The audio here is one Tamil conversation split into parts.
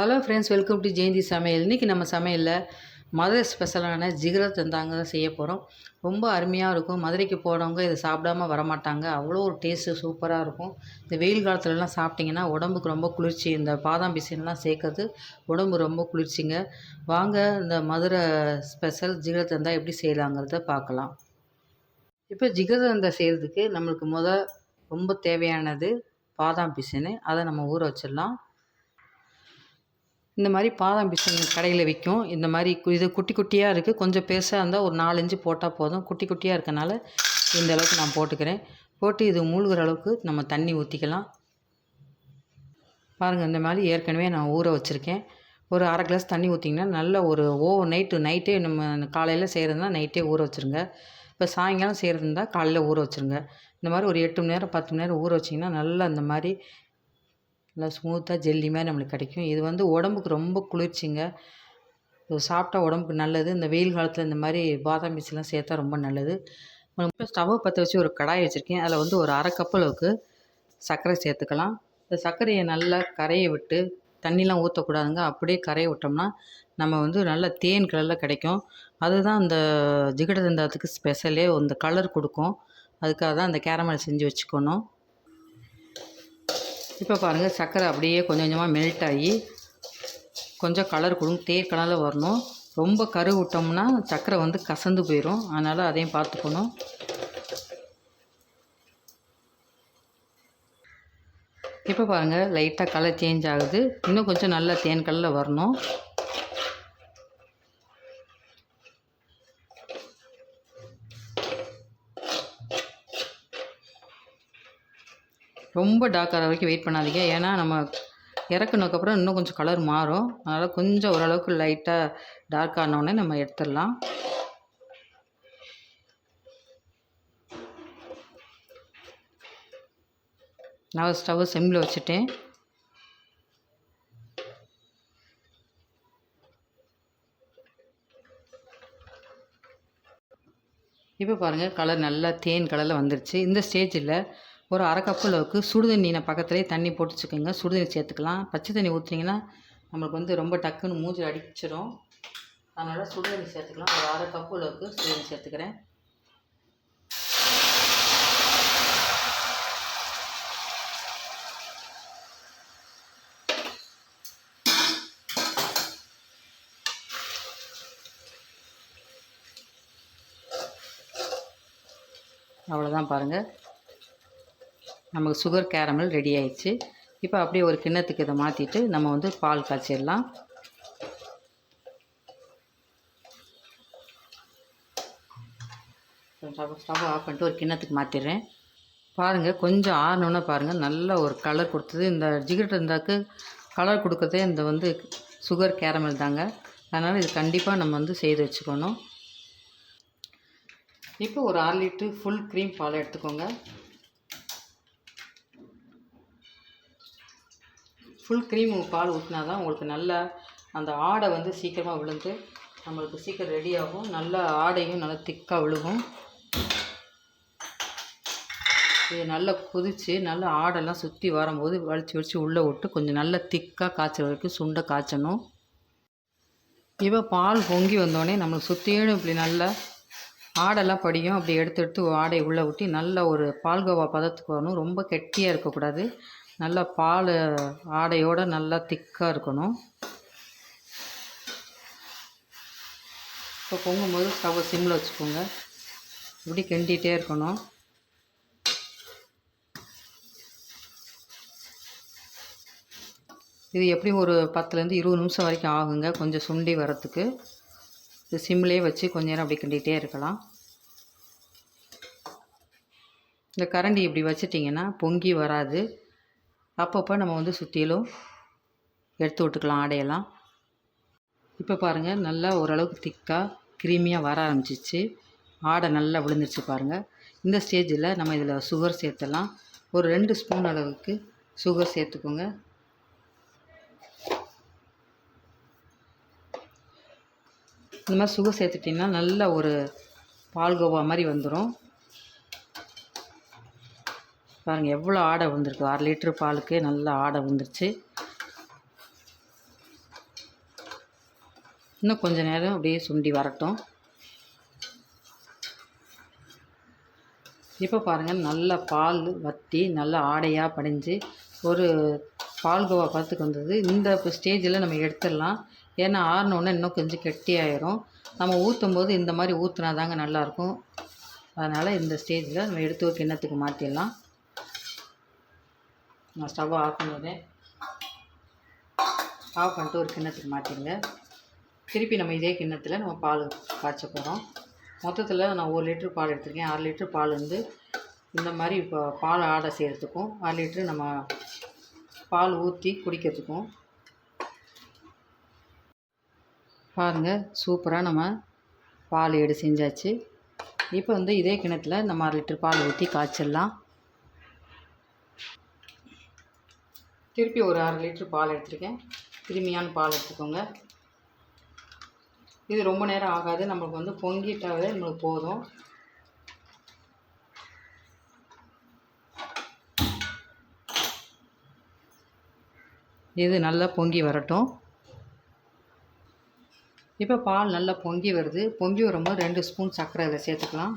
Hello friends welcome to Jayanthi சமையல் இன்றைக்கி நம்ம சமையலில் மதுரை ஸ்பெஷலான ஜிகரத் தந்தாங்க தான் செய்ய போகிறோம் ரொம்ப அருமையாக இருக்கும். மதுரைக்கு போனவங்க இதை சாப்பிடாம வரமாட்டாங்க. அவ்வளோ ஒரு டேஸ்ட்டு சூப்பராக இருக்கும். இந்த வெயில் காலத்துலலாம் சாப்பிட்டிங்கன்னா உடம்புக்கு ரொம்ப குளிர்ச்சி. இந்த பாதாம் பிசின்லாம் சேர்க்கறது உடம்பு ரொம்ப குளிர்ச்சிங்க. வாங்க இந்த மதுரை ஸ்பெஷல் ஜிகரத் தந்தா எப்படி செய்யலாங்கிறத பார்க்கலாம். இப்போ ஜிகர்தண்டா செய்கிறதுக்கு நம்மளுக்கு முத ரொம்ப தேவையானது பாதாம் பிசின்னு அதை நம்ம ஊற வச்சிடலாம். இந்த மாதிரி பாதாம் பிஸ்கட் கடையில் விற்கும் இந்த மாதிரி இது குட்டி குட்டியாக இருக்குது கொஞ்சம் பெருசாக இருந்தால் ஒரு நாலஞ்சு போட்டால் போதும். குட்டி குட்டியாக இருக்கனால இந்த அளவுக்கு நான் போட்டுக்கிறேன். போட்டு இது மூழ்கிற அளவுக்கு நம்ம தண்ணி ஊற்றிக்கலாம் பாருங்கள் இந்த மாதிரி ஏற்கனவே நான் ஊற வச்சுருக்கேன். ஒரு அரை கிளாஸ் தண்ணி ஊற்றிங்கன்னா நல்ல ஒரு ஓவர் நைட்டு நைட்டே நம்ம காலையில் செய்கிறதுனா நைட்டே ஊற வச்சுருங்க. இப்போ சாயங்காலம் செய்கிறது இருந்தால் காலையில் ஊற வச்சுருங்க. இந்த மாதிரி ஒரு எட்டு மணி நேரம் பத்து மணி நேரம் ஊற வச்சிங்கன்னா நல்லா இந்த மாதிரி நல்லா ஸ்மூத்தாக ஜெல்லி மாதிரி நம்மளுக்கு கிடைக்கும். இது வந்து உடம்புக்கு ரொம்ப குளிர்ச்சிங்க. இது சாப்பிட்டா உடம்புக்கு நல்லது. இந்த வெயில் காலத்தில் இந்த மாதிரி பாதாம் பீஸ்லாம் சேர்த்தா ரொம்ப நல்லது. இப்போ ஸ்டவ்வை பற்ற வச்சு ஒரு கடாய் வச்சுருக்கேன். அதில் வந்து ஒரு அரை கப் அளவுக்கு சர்க்கரை சேர்த்துக்கலாம். இந்த சர்க்கரையை நல்லா கரையை விட்டு தண்ணிலாம் ஊற்றக்கூடாதுங்க அப்படியே கரையை விட்டோம்னா நம்ம வந்து நல்ல தேன் கலரில் கிடைக்கும். அதுதான் அந்த ஜிகடதந்தாத்துக்கு ஸ்பெஷலே இந்த கலர் கொடுக்கும். அதுக்காக தான் அந்த கேரமல் செஞ்சு வச்சுக்கணும். இப்போ பாருங்கள் சர்க்கரை அப்படியே கொஞ்சம் கொஞ்சமாக மெல்ட் ஆகி கொஞ்சம் கலர் கொடுங்க தேர் கலரில் வரணும். ரொம்ப கரு விட்டோம்னா சர்க்கரை வந்து கசந்து போயிடும் அதனால் அதையும் பார்த்துக்கணும். இப்போ பாருங்கள் லைட்டாக கலர் சேஞ்ச் ஆகுது. இன்னும் கொஞ்சம் நல்லா தேன் கலரில் வரணும். ரொம்ப டார்க் ஆகிற வரைக்கும் வெயிட் பண்ணாதீங்க. ஏன்னா நம்ம இறக்குனதுக்கப்புறம் இன்னும் கொஞ்சம் கலர் மாறும். அதனால் கொஞ்சம் ஓரளவுக்கு லைட்டாக டார்க் ஆனோடனே நம்ம எடுத்துடலாம். நான் ஸ்டவ் சிம்மில் வச்சுட்டேன். இப்போ பாருங்கள் கலர் நல்லா தேன் கலரில் வந்துருச்சு. இந்த ஸ்டேஜில் ஒரு அரை கப்பு அளவுக்கு சுடுதண்ணி நான் பக்கத்துலேயே தண்ணி போட்டு வச்சுக்கோங்க சுடுதண்ணி சேர்த்துக்கலாம். பச்சை தண்ணி ஊற்றிங்கன்னா நம்மளுக்கு வந்து ரொம்ப டக்குன்னு மூஞ்சி அடிச்சிடும் அதனால் சுடுதண்ணி சேர்த்துக்கலாம். ஒரு அரை கப்பு அளவுக்கு சுடுதண்ணி சேர்த்துக்கிறேன். அவ்வளோதான் பாருங்கள் நமக்கு சுகர் கேரமல் ரெடி ஆயிடுச்சு. இப்போ அப்படியே ஒரு கிண்ணத்துக்கு இதை மாற்றிட்டு நம்ம வந்து பால் காய்ச்சிடலாம். ஸ்டவ் ஸ்டவ் ஆஃப் பண்ணிட்டு ஒரு கிண்ணத்துக்கு மாற்றிடுறேன் பாருங்கள் கொஞ்சம் ஆறணுன்னா பாருங்கள் நல்ல ஒரு கலர் கொடுத்தது. இந்த ஜிகர்ட் இருந்தாக்கு கலர் கொடுக்கறதே இந்த வந்து சுகர் கேரமல் தாங்க. அதனால் இது கண்டிப்பாக நம்ம வந்து செய்து வச்சுக்கணும். இப்போ ஒரு அரை லிட்ரு ஃபுல் க்ரீம் பால் எடுத்துக்கோங்க. ஃபுல் க்ரீம் பால் ஊற்றினா தான் உங்களுக்கு நல்லா அந்த ஆடை வந்து சீக்கிரமாக விழுந்து நம்மளுக்கு சீக்கிரம் ரெடி ஆகும். நல்ல ஆடையும் நல்லா திக்காக விழுகும். இது நல்லா கொதித்து நல்லா ஆடெல்லாம் சுற்றி வரும்போது வலிச்சு வலிச்சு உள்ளே விட்டு கொஞ்சம் நல்லா திக்காக காய்ச்சல் வரைக்கும் சுண்டை காய்ச்சணும். இப்போ பால் பொங்கி வந்தோடனே நம்மளுக்கு சுற்றியும் இப்படி நல்லா ஆடெல்லாம் படியும். அப்படி எடுத்து எடுத்து ஆடையை உள்ளே ஊட்டி நல்ல ஒரு பால்கோவா பதத்துக்கு வரணும். ரொம்ப கெட்டியாக இருக்கக்கூடாது. நல்லா பால் ஆடையோடு நல்லா திக்காக இருக்கணும். இப்போ பொங்கும்போது ஸ்டவ் சிம்மில் வச்சுக்கோங்க. இப்படி கிண்டிகிட்டே இருக்கணும். இது எப்படியும் ஒரு பத்துலேருந்து இருபது நிமிஷம் வரைக்கும் ஆகுங்க. கொஞ்சம் சுண்டி வரத்துக்கு இது சிம்லேயே வச்சு கொஞ்ச நேரம் அப்படி கிண்டிகிட்டே இருக்கலாம். இந்த கரண்டி இப்படி வச்சிட்டிங்கன்னா பொங்கி வராது. அப்பப்போ நம்ம வந்து சுற்றிலும் எடுத்து விட்டுக்கலாம் ஆடையெல்லாம். இப்போ பாருங்கள் நல்லா ஓரளவுக்கு திக்காக க்ரீமியாக வர ஆரம்பிச்சிச்சு. ஆடை நல்லா விழுந்துருச்சு பாருங்கள் இந்த ஸ்டேஜில் நம்ம இதில் சுகர் சேர்த்தலாம். ஒரு ரெண்டு ஸ்பூன் அளவுக்கு சுகர் சேர்த்துக்கோங்க. இந்த மாதிரி சுகர் சேர்த்துட்டிங்கன்னா நல்ல ஒரு பால்கோவா மாதிரி வந்துடும் பாருங்கள் எவ்வளோ ஆடை வந்திருக்கு. அரை லிட்ரு பாலுக்கு நல்லா ஆடை விழுந்துருச்சு இன்னும் கொஞ்சம் நேரம் அப்படியே சுண்டி வரட்டும். இப்போ பாருங்கள் நல்ல பால் வற்றி நல்ல ஆடையாக படிஞ்சு ஒரு பால்கோவா பார்த்துக்கு வந்தது. இந்த ஸ்டேஜில் நம்ம எடுத்துடலாம். ஏன்னா ஆறினோடனே இன்னும் கொஞ்சம் கெட்டியாயிரும். நம்ம ஊற்றும் போது இந்த மாதிரி ஊற்றுனா தாங்க நல்லாயிருக்கும். அதனால் இந்த ஸ்டேஜில் நம்ம எடுத்து ஒரு கிண்ணத்துக்கு மாற்றிடலாம் நான் ஸ்டவ்வை ஆஃப் பண்ணிடுறேன் ஆஃப் பண்ணிட்டு ஒரு கிண்ணத்துக்கு மாற்றிடுங்க திருப்பி நம்ம இதே கிண்ணத்தில் நம்ம பால் காய்ச்ச போகிறோம் மொத்தத்தில் நான் ஒரு லிட்ரு பால் எடுத்திருக்கேன். அரை லிட்ரு பால் வந்து இந்த மாதிரி இப்போ பால் ஆடை செய்கிறதுக்கும் அரை லிட்ரு நம்ம பால் ஊற்றி குடிக்கிறதுக்கும். பாருங்கள் சூப்பராக நம்ம பால் ஏடு செஞ்சாச்சு. இப்போ வந்து இதே கிணத்துல நம்ம அரை லிட்டர் பால் ஊற்றி காய்ச்சிடலாம். திருப்பி ஒரு அரை லிட்ரு பால் எடுத்திருக்கேன். கிருமியான பால் எடுத்துக்கோங்க. இது ரொம்ப நேரம் ஆகாது. நம்மளுக்கு வந்து பொங்கிட்டாவே நம்மளுக்கு போதும். இது நல்லா பொங்கி வரட்டும். இப்போ பால் நல்லா பொங்கி வருது. பொங்கி வரும்போது ரெண்டு ஸ்பூன் சர்க்கரை இதில் சேர்த்துக்கலாம்.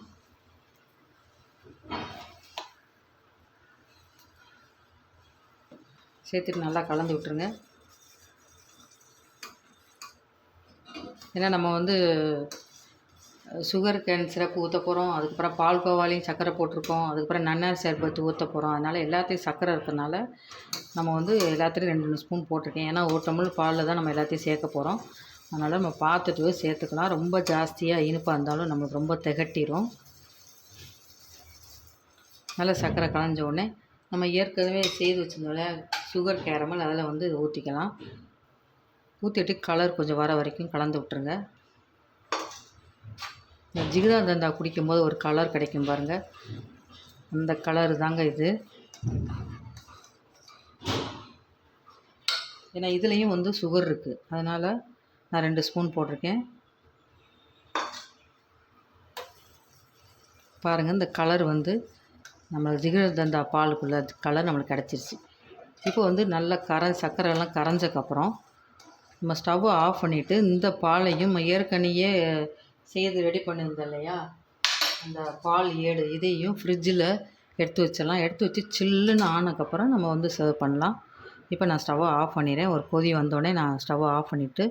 சேர்த்துட்டு நல்லா கலந்து விட்டுருங்க. ஏன்னா நம்ம வந்து சுகர் கேன் சிரப்பு ஊற்ற போகிறோம் அதுக்கப்புறம் பால் கோவாலையும் சர்க்கரை போட்டிருக்கோம் அதுக்கப்புறம் நன்னார் சர்பத்து ஊற்ற போகிறோம் அதனால் எல்லாத்தையும் சர்க்கரை இருக்கிறதுனால நம்ம வந்து எல்லாத்தையும் ரெண்டு மூணு ஸ்பூன் போட்டிருக்கேன். ஏன்னா ஒரு டம்ளர் பாலில் தான் நம்ம எல்லாத்தையும் சேர்க்க போகிறோம் அதனால் நம்ம பார்த்துட்டு சேர்த்துக்கலாம். ரொம்ப ஜாஸ்தியாக இனிப்பாக இருந்தாலும் நம்மளுக்கு ரொம்ப திகட்டிடும் நல்லா சர்க்கரை கலைஞ்ச உடனே நம்ம ஏற்கனவே செய்து வச்சிருந்தோம்ல சுகர் கேரமல் அதில் வந்து ஊற்றிக்கலாம் ஊற்றிட்டு கலர் கொஞ்சம் வர வரைக்கும் கலந்து விட்டுருங்க. இந்த ஜிகிதா தந்தா குடிக்கும்போது ஒரு கலர் கிடைக்கும் பாருங்கள் அந்த கலர் தாங்க இது. ஏன்னா இதுலேயும் வந்து சுகர் இருக்குது அதனால் நான் ரெண்டு ஸ்பூன் போட்டிருக்கேன். பாருங்கள் இந்த கலர் வந்து நம்ம ஜிகர் தந்தா பாலுக்குள்ள கலர் நம்மளுக்கு கிடச்சிருச்சு. இப்போ வந்து நல்லா கர சர்க்கரைலாம் கரைஞ்சக்கப்புறம் நம்ம ஸ்டவ்வை ஆஃப் பண்ணிவிட்டு இந்த பாலையும் ஏற்கனவே செய்து ரெடி பண்ணியிருந்தோம் இல்லையா? அந்த பால் ஏடு இதையும் ஃப்ரிட்ஜில் எடுத்து வச்சிடலாம். எடுத்து வச்சு சில்லுன்னு ஆனதுக்கப்புறம் நம்ம வந்து சர்வ் பண்ணலாம். இப்போ நான் ஸ்டவ்வை ஆஃப் பண்ணிடுறேன். ஒரு கொதி வந்தோடனே நான் ஸ்டவ்வை ஆஃப் பண்ணிவிட்டு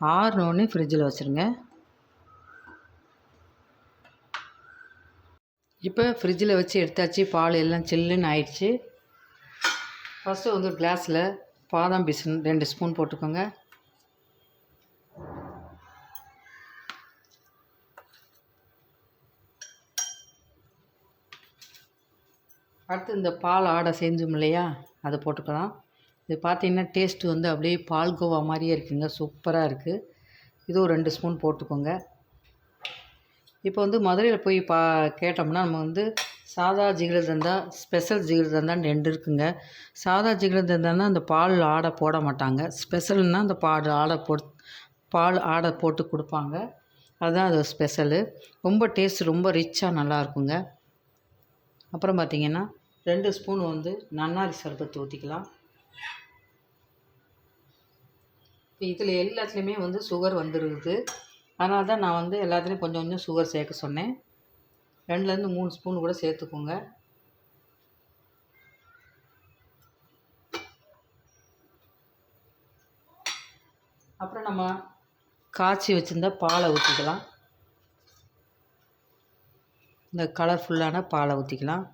ஆறுனோடனே ஃப்ரிட்ஜில் வச்சுருங்க. இப்போ ஃப்ரிட்ஜில் வச்சு எடுத்தாச்சு. பால் எல்லாம் சில்லுன்னு ஆயிடுச்சு. ஃபஸ்ட்டு வந்து ஒரு கிளாஸில் பாதாம் பிசின் ரெண்டு ஸ்பூன் போட்டுக்கோங்க. அடுத்து இந்த பால் ஆடை செஞ்சோம் இல்லையா? அதை போட்டுக்கலாம். இது பார்த்தீங்கன்னா டேஸ்ட்டு வந்து அப்படியே பால்கோவா மாதிரியே இருக்குங்க. சூப்பராக இருக்குது இது ஒரு ரெண்டு ஸ்பூன் போட்டுக்கோங்க. இப்போ வந்து மதுரையில் போய் பா கேட்டோம்னா நம்ம வந்து சாதா ஜிகிர் ஸ்பெஷல் ஜிகிரதந்தான்னு ரெண்டு இருக்குங்க. சாதா ஜிகிரதந்தான்னா அந்த பால் ஆடை போட மாட்டாங்க. ஸ்பெஷல்னால் அந்த பால் ஆடை போட் பால் ஆடை போட்டு கொடுப்பாங்க. அதுதான் அது ஸ்பெஷலு. ரொம்ப டேஸ்ட் ரொம்ப ரிச்சாக நல்லா இருக்குங்க. அப்புறம் பார்த்திங்கன்னா ரெண்டு ஸ்பூன் வந்து நன்னாரி சர்பத்து ஊற்றிக்கலாம் இப்போ இதில் எல்லாத்துலேயுமே வந்து சுகர் வந்துருக்குது அதனால தான் நான் வந்து எல்லாத்துலேயும் கொஞ்சம் கொஞ்சம் சுகர் சேர்க்க சொன்னேன். ரெண்டுலேருந்து மூணு ஸ்பூன் கூட சேர்த்துக்கோங்க. அப்புறம் நம்ம காய்ச்சி வச்சுருந்த பாலை ஊற்றிக்கலாம் இந்த கலர்ஃபுல்லான பாலை ஊற்றிக்கலாம்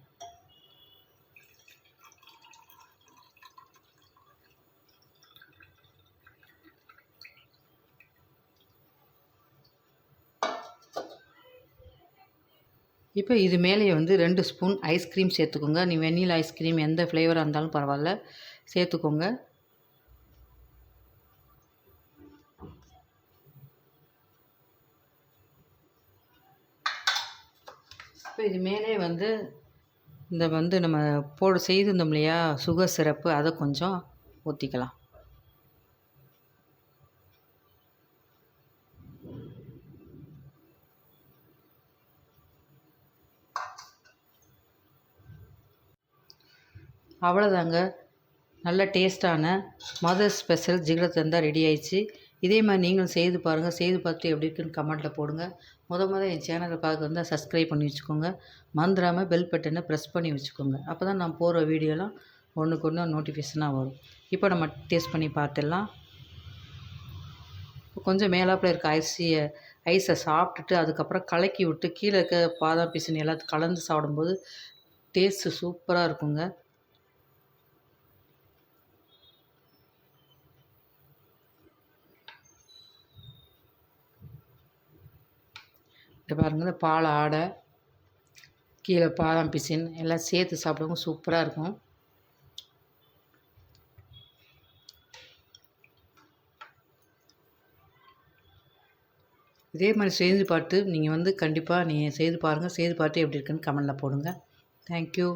இப்போ இது மேலேயே வந்து ரெண்டு ஸ்பூன் ஐஸ்கிரீம் சேர்த்துக்கோங்க. நீ வெண்ணிலா ஐஸ்கிரீம் எந்த ஃப்ளேவராக இருந்தாலும் பரவாயில்ல. சேர்த்துக்கோங்க. இப்போ இது மேலே வந்து இந்த வந்து நம்ம போட செய்திருந்தோம் இல்லையா? சுகர் சிரப்பு அதை கொஞ்சம் ஊற்றிக்கலாம் அவ்வளோதாங்க நல்ல டேஸ்ட்டான மதர் ஸ்பெஷல் ஜிகிரத்தந்தா ரெடி ஆயிடுச்சு. இதே மாதிரி நீங்களும் செய்து பாருங்கள் செய்து பார்த்துட்டு எப்படி இருக்குன்னு கமெண்ட்டில் போடுங்க. முத முத என் சேனலை பார்க்க வந்தால் சப்ஸ்கிரைப் பண்ணி வச்சுக்கோங்க. மறந்துடாமல் பெல் பட்டனை ப்ரெஸ் பண்ணி வச்சுக்கோங்க. அப்போ தான் நான் போகிற வீடியோலாம் ஒன்றுக்கு ஒன்று நோட்டிஃபிகேஷனாக வரும். இப்போ நம்ம டேஸ்ட் பண்ணி பார்த்துடலாம். கொஞ்சம் மேலாப்பில் இருக்க ஐசியை ஐஸை சாப்பிட்டுட்டு அதுக்கப்புறம் கலக்கி விட்டு கீழே இருக்க பாதாம் பிசினி எல்லாத்தையும் கலந்து சாப்பிடும்போது டேஸ்ட்டு சூப்பராக இருக்குங்க. இது பாருங்கள் இந்த பால் ஆடை கீழே பாதாம் பிசின் எல்லாம் சேர்த்து சாப்பிடுவோம் சூப்பராக இருக்கும். இதே மாதிரி செய்து பார்த்து நீங்கள் வந்து கண்டிப்பாக நீங்கள் செய்து பாருங்கள் செய்து பார்த்து எப்படி இருக்குன்னு கமெண்டில் போடுங்க. தேங்க்யூ